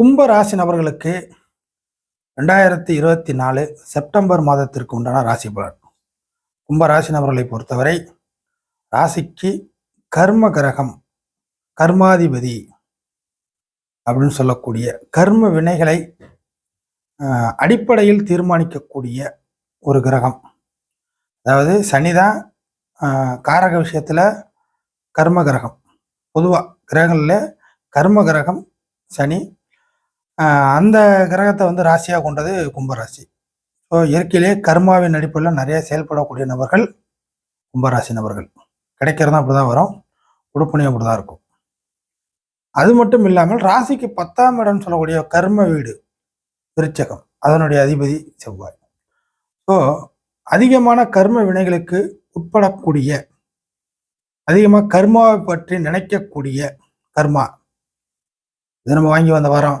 கும்ப ராசி நபர்களுக்கு ரெண்டாயிரத்தி இருபத்தி நாலு செப்டம்பர் மாதத்திற்கு உண்டான ராசி பலன். கும்ப ராசி நபர்களை பொறுத்தவரை ராசிக்கு கர்ம கிரகம் கர்மாதிபதி அப்படின்னு சொல்லக்கூடிய கர்ம வினைகளை அடிப்படையில் தீர்மானிக்கக்கூடிய ஒரு கிரகம். அதாவது சனிதான் காரக விஷயத்தில் கர்ம கிரகம். பொதுவாக கிரகங்களில் கர்ம கிரகம் சனி அந்த கிரகத்தை வந்து ராசியாக கொண்டது கும்பராசி. ஸோ இயற்கையிலே கர்மாவின் அடிப்படையில் நிறைய செயல்படக்கூடிய நபர்கள் கும்பராசி நபர்கள். கிடைக்கிறதும் அப்படி தான் வரும். உடுப்பணியும் அப்படி தான் இருக்கும். அது மட்டும் இல்லாமல் ராசிக்கு பத்தாம் இடம் சொல்லக்கூடிய கர்ம வீடு விருச்சகம். அதனுடைய அதிபதி செவ்வாய். ஸோ அதிகமான கர்ம வினைகளுக்கு உட்படக்கூடிய அதிகமாக கர்மாவை பற்றி நினைக்கக்கூடிய கர்மா. இது நம்ம வாங்கி வந்த வரோம்.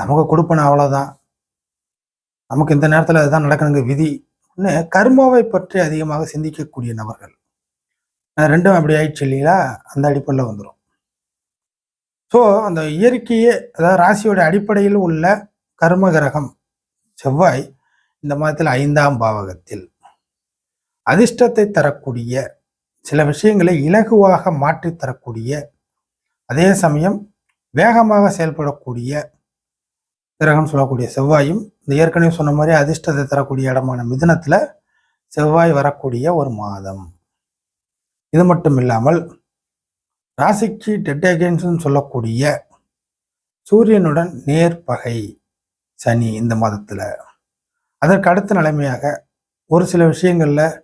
நமக்கு கொடுப்பன அவ்வளோதான் நமக்கு இந்த நேரத்தில் அதுதான் நடக்கணுங்க விதி. ஒன்று கர்மாவை பற்றி அதிகமாக சிந்திக்கக்கூடிய நபர்கள். ரெண்டும் அப்படி ஆயிடுச்சு இல்லைங்களா? அந்த அடிப்படையில் வந்துடும் ஸோ அந்த இயற்கையே அதாவது ராசியோட அடிப்படையில் உள்ள கர்ம கிரகம் செவ்வாய் இந்த மாதத்தில் ஐந்தாம் பாவகத்தில். அதிர்ஷ்டத்தை தரக்கூடிய சில விஷயங்களை இலகுவாக மாற்றி தரக்கூடிய அதே சமயம் வேகமாக செயல்படக்கூடிய கிரகம் சொல்லக்கூடிய செவ்வாயும் இந்த ஏற்கனவே சொன்ன மாதிரி அதிர்ஷ்டத்தை தரக்கூடிய இடமான மிதுனத்துல செவ்வாய் வரக்கூடிய ஒரு மாதம். இது மட்டும் இல்லாமல் ராசிக்கு டெட் சொல்லக்கூடிய சூரியனுடன் நேர்பகை சனி இந்த மாதத்தில். அதற்கு அடுத்த நிலைமையாக ஒரு சில விஷயங்களில்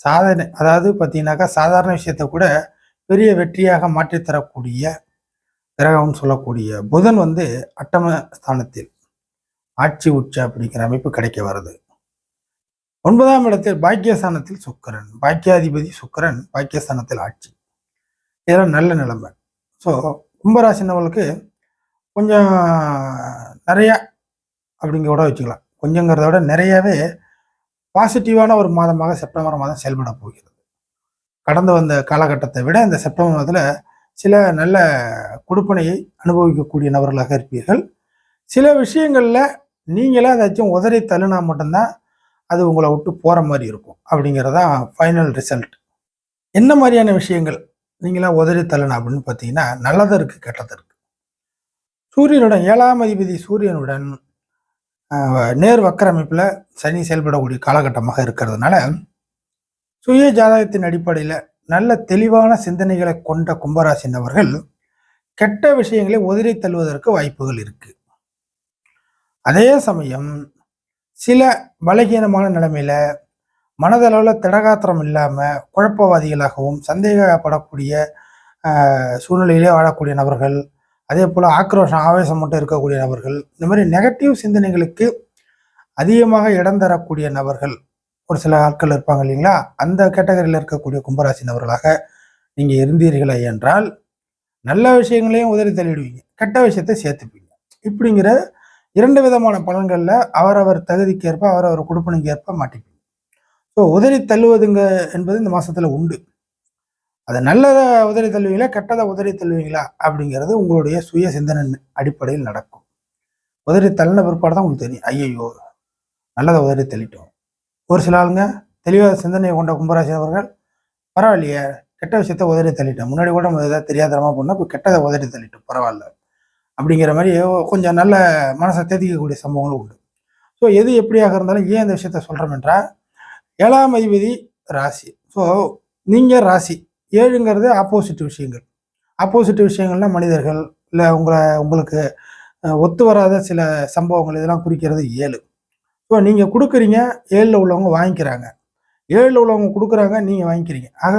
சாதனை அதாவது பார்த்தீங்கன்னாக்கா சாதாரண விஷயத்தை கூட பெரிய வெற்றியாக மாற்றித்தரக்கூடிய கிரகம்னு சொல்லக்கூடிய புதன் வந்து அட்டம ஸ்தானத்தில் ஆட்சி உச்ச அப்படிங்கிற அமைப்பு கிடைக்க வருது. ஒன்பதாம் இடத்தில் பாக்கியஸ்தானத்தில் சுக்கரன் பாக்கியாதிபதி சுக்கரன் பாக்கியஸ்தானத்தில் ஆட்சி. இதெல்லாம் நல்ல நிலைமை. ஸோ கும்பராசினவளுக்கு கொஞ்சம் நிறையா அப்படிங்க கூட வச்சுக்கலாம். கொஞ்சங்கிறத விட நிறையவே பாசிட்டிவான ஒரு மாதமாக செப்டம்பர் மாதம் செயல்பட போகிறது. கடந்து வந்த காலகட்டத்தை விட இந்த செப்டம்பர் மாதத்தில் சில நல்ல கொடுப்பனையை அனுபவிக்கக்கூடிய நபர்களாக இருப்பீர்கள். சில விஷயங்களில் நீங்களே ஏதாச்சும் உதறி தள்ளுனா மட்டும்தான் அது உங்களை விட்டு போகிற மாதிரி இருக்கும். அப்படிங்கிறதான் ஃபைனல் ரிசல்ட் என்ன மாதிரியான விஷயங்கள் நீங்களாம் உதறி தள்ளணும் அப்படின்னு பார்த்தீங்கன்னா நல்லது இருக்குது கெட்டது இருக்குது சூரியனுடன் ஏழாம் அதிபதி சூரியனுடன் நேர் வக்கர அமைப்பில் சனி செயல்படக்கூடிய காலகட்டமாக இருக்கிறதுனால சுய ஜாதகத்தின் அடிப்படையில் நல்ல தெளிவான சிந்தனைகளை கொண்ட கும்பராசினவர்கள் கெட்ட விஷயங்களை உதறி தள்ளுவதற்கு வாய்ப்புகள் இருக்குது அதே சமயம் சில பலகீனமான நிலைமையில மனதளவில் திடகாத்திரம் இல்லாமல் குழப்பவாதிகளாகவும் சந்தேகப்படக்கூடிய சூழ்நிலையிலே வாழக்கூடிய நபர்கள் அதே போல் ஆக்ரோஷம் ஆவேசம் மட்டும் இருக்கக்கூடிய நபர்கள் இந்த மாதிரி நெகட்டிவ் சிந்தனைகளுக்கு அதிகமாக இடம் தரக்கூடிய நபர்கள் ஒரு சில ஆட்கள் இருப்பாங்க இல்லைங்களா? அந்த கேட்டகரியில் இருக்கக்கூடிய கும்பராசி நபர்களாக நீங்கள் இருந்தீர்களே என்றால் நல்ல விஷயங்களையும் உதறி தள்ளிடுவீங்க. கெட்ட விஷயத்தை சேர்த்துப்பீங்க. இப்படிங்கிற இரண்டு விதமான பலன்களில் அவரவர் தகுதிக்கேற்ப அவரவர் கொடுப்பனுக்கு ஏற்ப மாட்டிப்பீங்க ஸோ உதறி தள்ளுவதுங்க என்பது இந்த மாதத்தில் உண்டு. அது நல்லதை உதறி தள்ளுவீங்களா கெட்டதை உதறி தள்ளுவீங்களா அப்படிங்கிறது உங்களுடைய சுய சிந்தனை அடிப்படையில் நடக்கும். உதறி தள்ளின பிற்பாடு தான் உங்களுக்கு தெரியும். ஐயையோ நல்லதை உதறி தள்ளிட்டோம். ஒரு சில ஆளுங்க தெளிவாக சிந்தனையை கொண்ட கும்பராசி அவர்கள் பரவாயில்லையே கெட்ட விஷயத்த உதறி தள்ளிட்டோம். முன்னாடி கூட நம்ம ஏதாவது தெரியாதரமாக பண்ணால் இப்போ கெட்டதை உதறி தள்ளிட்டோம். பரவாயில்ல. அப்படிங்கிற மாதிரி கொஞ்சம் நல்ல மனசை தேதிக்கக்கூடிய சம்பவங்களும் உண்டு. ஸோ எது எப்படியாக இருந்தாலும் ஏன் இந்த விஷயத்த சொல்கிறோம் என்றால் ஏழாம் அதிபதி ராசி. ஸோ நீங்கள் ராசி ஏழுங்கிறது ஆப்போசிட் விஷயங்கள். ஆப்போசிட் விஷயங்கள்னா மனிதர்கள் இல்லை உங்களை உங்களுக்கு ஒத்து வராத சில சம்பவங்கள் இதெல்லாம் குறிக்கிறது ஏழு. ஸோ நீங்கள் கொடுக்குறீங்க ஏழில் உள்ளவங்க வாங்கிக்கிறாங்க. ஏழில் உள்ளவங்க கொடுக்குறாங்க நீங்கள் வாங்கிக்கிறீங்க. ஆக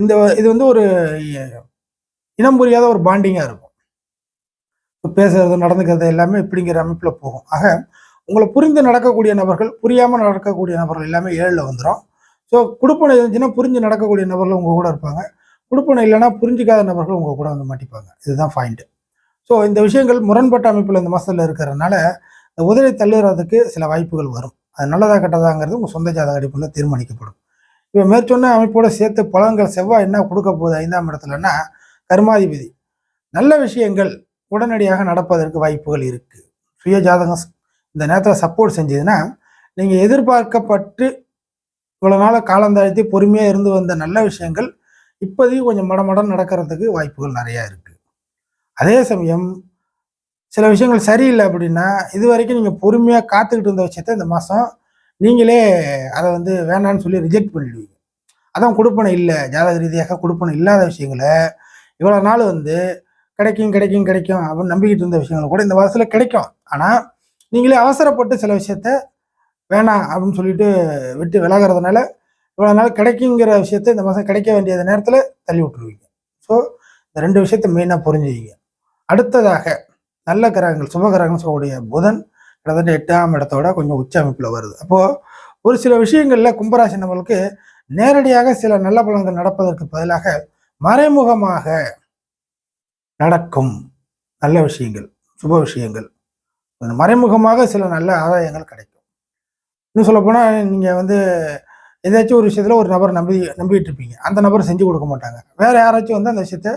இந்த இது வந்து ஒரு இனம் புரியாத ஒரு பாண்டிங்காக இருக்கும். பேசுறது நடந்துக்கிறது எல்லாமே இப்படிங்கிற அமைப்பில் போகும். ஆக உங்களை புரிந்து நடக்கக்கூடிய நபர்கள் புரியாமல் நடக்கக்கூடிய நபர்கள் எல்லாமே ஏழில் வந்துடும் ஸோ குடுப்பனை இருந்துச்சுன்னா புரிஞ்சு நடக்கக்கூடிய நபர்கள் உங்கள் கூட இருப்பாங்க. குடுப்பனை இல்லைன்னா புரிஞ்சிக்காத நபர்கள் உங்கள் கூட வந்து மாட்டிப்பாங்க. இதுதான் ஃபாயிண்ட்டு ஸோ இந்த விஷயங்கள் முரண்பட்ட அமைப்பில் இந்த மாதத்தில் இருக்கிறதுனால இந்த உதவி தள்ளுறதுக்கு சில வாய்ப்புகள் வரும். அது நல்லதாக கெட்டதாங்கிறது உங்கள் சொந்த ஜாதக அடிப்படையில் தீர்மானிக்கப்படும். இப்போ மேற்சொன்ன அமைப்போட சேர்த்து பழங்கள் செவ்வாய் என்ன கொடுக்க போகுது ஐந்தாம் இடத்துலன்னா கர்மாதிபதி. நல்ல விஷயங்கள் உடனடியாக நடப்பதற்கு வாய்ப்புகள் இருக்குது சுய ஜாதகம் இந்த நேரத்தில் சப்போர்ட் செஞ்சதுன்னா நீங்கள் எதிர்பார்க்கப்பட்டு இவ்வளோ நாள் காலந்தாழ்த்தி பொறுமையாக இருந்து வந்த நல்ல விஷயங்கள் இப்போதைக்கு கொஞ்சம் மடமடம் நடக்கிறதுக்கு வாய்ப்புகள் நிறையா இருக்குது அதே சமயம் சில விஷயங்கள் சரியில்லை அப்படின்னா இது வரைக்கும் நீங்கள் பொறுமையாக காத்துக்கிட்டு இருந்த விஷயத்த இந்த மாதம் நீங்களே அதை வந்து வேணான்னு சொல்லி ரிஜெக்ட் பண்ணிடுவீங்க. அதான் கொடுப்பனை இல்லை ஜாதக ரீதியாக கொடுப்பனை இல்லாத விஷயங்களை இவ்வளோ நாள் வந்து கிடைக்கும் கிடைக்கும் கிடைக்கும் அப்படின்னு நம்பிக்கிட்டு இருந்த விஷயங்கள் கூட இந்த வருஷத்தில் கிடைக்கும். ஆனால் நீங்களே அவசரப்பட்டு சில விஷயத்த வேணாம் அப்படின்னு சொல்லிட்டு விட்டு விலகிறதுனால இவ்வளோ நாள் கிடைக்குங்கிற விஷயத்த இந்த மாதம் கிடைக்க வேண்டிய நேரத்தில் தள்ளி விட்டுருவீங்க. ஸோ இந்த ரெண்டு விஷயத்த மெயினாக புரிஞ்சுக்கிங்க. அடுத்ததாக நல்ல கிரகங்கள் சுப கிரகங்கள் சொல்லக்கூடிய புதன் கிட்டத்தட்ட எட்டாம் இடத்தோட கொஞ்சம் உச்ச அமைப்பில் வருது. அப்போது ஒரு சில விஷயங்களில் கும்பராசி நம்மளுக்கு நேரடியாக சில நல்ல பலன்கள் நடப்பதற்கு பதிலாக மறைமுகமாக நடக்கும். நல்ல விஷயங்கள் சுப விஷயங்கள். மறைமுகமாக சில நல்ல ஆதாயங்கள் கிடைக்கும். இன்னும் சொல்லப்போனால் நீங்கள் வந்து ஏதாச்சும் ஒரு விஷயத்தில் ஒரு நபர் நம்பி நம்பிக்கிட்டு இருப்பீங்க. அந்த நபர் செஞ்சு கொடுக்க மாட்டாங்க. வேறு யாராச்சும் வந்து அந்த விஷயத்த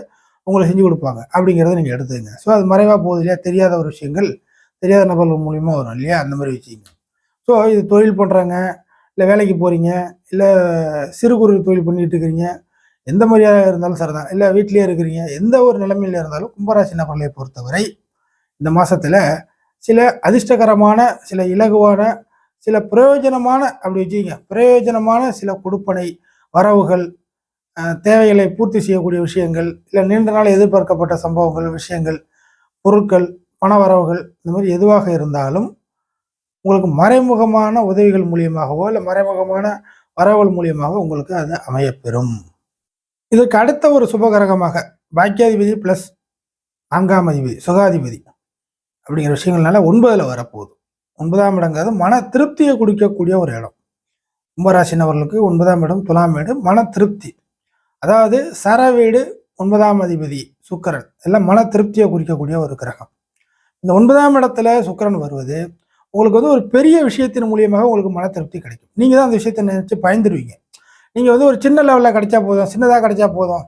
உங்களுக்கு செஞ்சு கொடுப்பாங்க. அப்படிங்கிறத நீங்கள் எடுத்துக்கங்க. ஸோ அது மறைவாக போகுது இல்லையா? தெரியாத ஒரு விஷயங்கள் தெரியாத நபர்கள் மூலியமாக வரும் இல்லையா? அந்த மாதிரி விஷயங்க ஸோ இது தொழில் பண்ணுறாங்க இல்லை வேலைக்கு போகிறீங்க இல்லை சிறு குறு தொழில் பண்ணிகிட்டு இருக்கிறீங்க எந்த மாதிரியாக இருந்தாலும் சரிதான். இல்லை வீட்டிலேயே இருக்கிறீங்க. எந்த ஒரு நிலைமையில இருந்தாலும் கும்பராசி நபர்களை பொறுத்தவரை இந்த மாதத்தில் சில அதிர்ஷ்டகரமான சில இலகுவான சில பிரயோஜனமான அப்படி வச்சுக்கிங்க பிரயோஜனமான சில கொடுப்பனை வரவுகள் தேவைகளை பூர்த்தி செய்யக்கூடிய விஷயங்கள் இல்லை நீண்ட நாள் எதிர்பார்க்கப்பட்ட சம்பவங்கள் விஷயங்கள் பொருட்கள் பண வரவுகள் இந்த மாதிரி எதுவாக இருந்தாலும் உங்களுக்கு மறைமுகமான உதவிகள் மூலியமாகவோ இல்லை மறைமுகமான வரவுகள் மூலியமாக உங்களுக்கு அது அமையப்பெறும். இதுக்கு அடுத்த ஒரு சுபகரகமாக பாக்கியாதிபதி ப்ளஸ் நான்காம் அதிபதி சுகாதிபதி அப்படிங்கிற விஷயங்கள்னால ஒன்பதில் வரப்போகுது. ஒன்பதாம் இடங்கிறது மன திருப்தியை குடிக்கக்கூடிய ஒரு இடம். கும்பராசினவர்களுக்கு ஒன்பதாம் இடம் துலாம் வீடு மன திருப்தி. அதாவது சர வீடு ஒன்பதாம் அதிபதி சுக்கிரன் எல்லாம் மன திருப்தியை குறிக்கக்கூடிய ஒரு கிரகம். இந்த ஒன்பதாம் இடத்துல சுக்கரன் வருவது உங்களுக்கு வந்து ஒரு பெரிய விஷயத்தின் மூலியமாக உங்களுக்கு மன திருப்தி கிடைக்கும். நீங்கள் தான் அந்த விஷயத்தை நினைச்சு பயந்துருவீங்க. நீங்கள் வந்து ஒரு சின்ன லெவலில் கிடைச்சா போதும் சின்னதாக கிடைச்சா போதும்.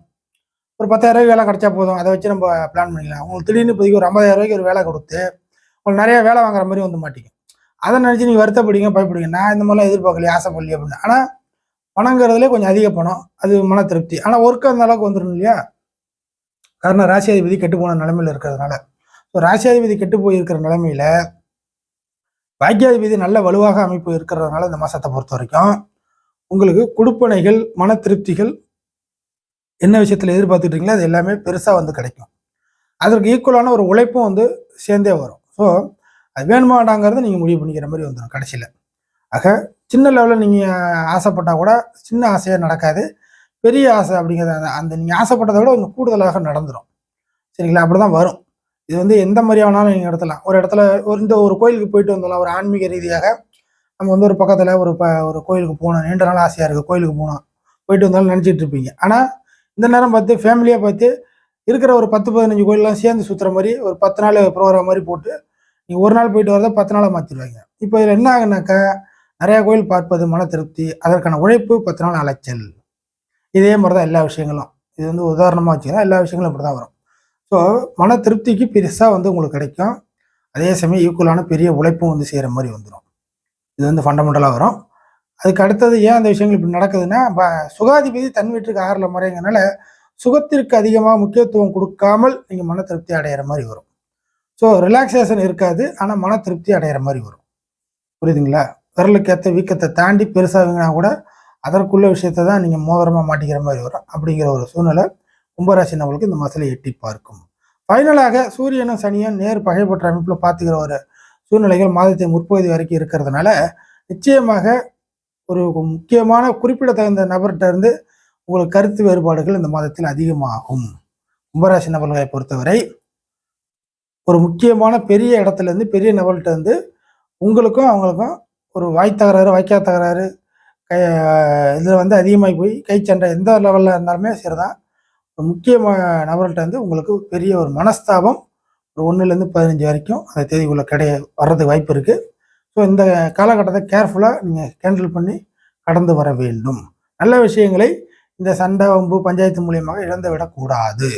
ஒரு பத்தாயிரம் வேலை கிடைச்சா போதும். அதை வச்சு நம்ம பிளான் பண்ணிக்கலாம். உங்களுக்கு திடீர்னு இப்போதைக்கு ஒரு ஐம்பதாயிரம் ரூபாய்க்கு ஒரு வேலை கொடுத்து உங்களுக்கு நிறைய வேலை வாங்குற மாதிரி வந்து மாட்டிக்கும். அதை நினச்சி நீங்கள் வருத்தப்படுங்க பயப்படுங்க நான் இந்த மாதிரிலாம் எதிர்பார்க்கலையே ஆசைப்படலையே அப்படின்னு. ஆனால் பணங்கிறதுலே கொஞ்சம் அதிக பணம். அது மன திருப்தி. ஆனால் ஒர்க்கு அந்த அளவுக்கு வந்துடும் இல்லையா? காரணம் ராசியாதிபதி கெட்டு போன நிலைமையில இருக்கிறதுனால. ஸோ ராசியாதிபதி கெட்டு போயிருக்கிற நிலமையில பாக்கியாதிபதி நல்ல வலுவாக அமைப்பு இருக்கிறதுனால இந்த மாதத்தை பொறுத்த வரைக்கும் உங்களுக்கு கொடுப்பனைகள் மன திருப்திகள் என்ன விஷயத்தில் எதிர்பார்த்துட்டீங்களோ அது எல்லாமே பெருசாக வந்து கிடைக்கும். அதற்கு ஈக்குவலான ஒரு உழைப்பும் வந்து சேர்ந்தே வரும். ஸோ அது வேணுமாடாங்கிறத நீங்கள் முடிவு பண்ணிக்கிற மாதிரி வந்துடும் கடைசியில். ஆக சின்ன லெவலில் நீங்கள் ஆசைப்பட்டால் கூட சின்ன ஆசையாக நடக்காது. பெரிய ஆசை அப்படிங்கிறது அந்த- அந்த நீங்கள் ஆசைப்பட்டதை விட கொஞ்சம் கூடுதலாக நடந்துடும் சரிங்களா? அப்படி தான் வரும். இது வந்து எந்த மாதிரி வேணாலும் நீங்கள் இடத்துல ஒரு இடத்துல ஒரு இந்த ஒரு கோயிலுக்கு போயிட்டு வந்தோம்லாம் ஒரு ஆன்மீக ரீதியாக நம்ம வந்து ஒரு பக்கத்தில் ஒரு ப ஒரு கோயிலுக்கு போகணும். நீண்ட நாள் ஆசையாக இருக்குது கோயிலுக்கு போகணும். போயிட்டு வந்தாலும் நினச்சிட்டு இருப்பீங்க. ஆனால் இந்த நேரம் பார்த்து ஃபேமிலியாக பார்த்து இருக்கிற ஒரு பத்து பதினஞ்சு கோயிலெலாம் சேர்ந்து சுற்றுற மாதிரி ஒரு பத்து நாள் ப்ரோக்ராம் மாதிரி போட்டு நீங்கள் ஒரு நாள் போயிட்டு வரதை பத்து நாளாக மாற்றிடுவாங்க இப்போ இதில் என்ன ஆகுனாக்கா நிறையா கோயில் பார்ப்பது மன திருப்தி அதற்கான உழைப்பு பத்து நாள் அலைச்சல். இதே மாதிரி தான் எல்லா விஷயங்களும். இது வந்து உதாரணமாக வச்சுக்கலாம் எல்லா விஷயங்களும் இப்படி தான் வரும். ஸோ மன திருப்திக்கு பெருசாக வந்து உங்களுக்கு கிடைக்கும். அதே சமயம் ஈக்குவலான பெரிய உழைப்பும் வந்து செய்கிற மாதிரி வந்துடும் இது வந்து ஃபண்டமெண்டலாக வரும். அதுக்கு அடுத்தது ஏன் அந்த விஷயங்கள் இப்படி நடக்குதுன்னா சுகாதிபதி தன் வீட்டுக்கு ஆறில் முறைங்கிறனால சுகத்திற்கு அதிகமாக முக்கியத்துவம் கொடுக்காமல் நீங்கள் மன திருப்தி அடையிற மாதிரி வரும். ஸோ ரிலாக்ஸேஷன் இருக்காது ஆனால் மன திருப்தி அடையிற மாதிரி வரும். புரியுதுங்களா? விரலுக்கேற்ற வீக்கத்தை தாண்டி பெருசாகுங்கன்னா கூட அதற்குள்ள விஷயத்தை தான் நீங்கள் மோதிரமாக மாட்டிக்கிற மாதிரி வரும். அப்படிங்கிற ஒரு சூழ்நிலை கும்பராசி நம்மளுக்கு இந்த மாதத்தில் எட்டி பார்க்கும். ஃபைனலாக சூரியனும் சனியும் நேர் பகைப்பற்ற அமைப்பில் பார்த்துக்கிற ஒரு சூழ்நிலைகள் மாதத்தின் முற்பகுதி வரைக்கும் இருக்கிறதுனால நிச்சயமாக ஒரு முக்கியமான குறிப்பிடத்தகுந்த நபர்கிட்ட இருந்து உங்களுக்கு கருத்து வேறுபாடுகள் இந்த மாதத்தில் அதிகமாகும். கும்பராசி நபர்களை பொறுத்தவரை ஒரு முக்கியமான பெரிய இடத்துலேருந்து பெரிய நபர்கிட்ட இருந்து உங்களுக்கும் அவங்களுக்கும் ஒரு வாய் தகராறு வாய்க்கா தகராறு கை இதில் வந்து அதிகமாகி போய் கை சண்டை எந்த லெவலில் இருந்தாலுமே சரிதான். ஒரு முக்கிய நபர்கிட்ட இருந்து உங்களுக்கு பெரிய ஒரு மனஸ்தாபம் ஒரு ஒன்றுலேருந்து பதினஞ்சு வரைக்கும் அந்த தேதிக்குள்ளே கிடை வர்றதுக்கு வாய்ப்பு இருக்குது ஸோ இந்த காலகட்டத்தை கேர்ஃபுல்லாக நீங்கள் கேண்டில் பண்ணி கடந்து வர வேண்டும். நல்ல விஷயங்களை இந்த சண்டை வம்பு பஞ்சாயத்து மூலியமாக இழந்து விடக்கூடாது